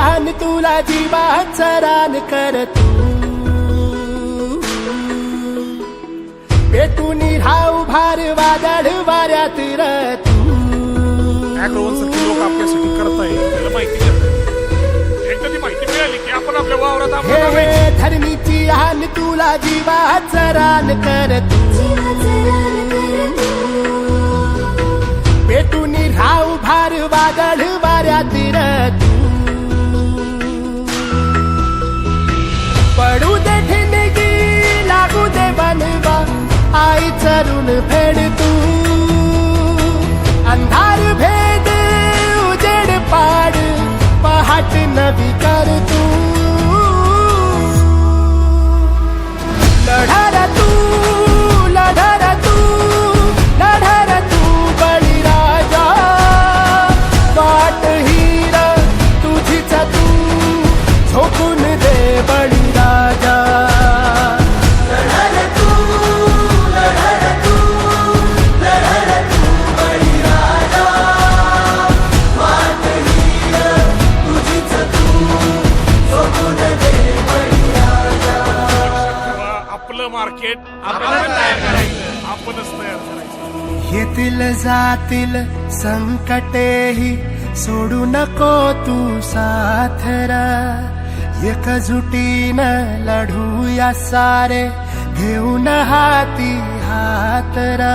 आन तुला जीवाचं रान कर तू पेटून राहू भार वादळ वाऱ्यात र तू अॅग्रोवन सारखी लोक आपल्यासाठी करताय त्याला माहिती नाही. एकदा ती माहिती मिळाली की आपण आपल्या वावरात हे आपण धरणीची आन तुला जीवाचं रान कर तू राहू भार वादळ ভেড়ে आपलं मार्केट आपणच तयार करायचं. आपणच तयार करायचं. येतील जातील संकटेही सोडू नको तू साथरा. एकजुटीनं लढूया सारे घेऊन हाती हातरा.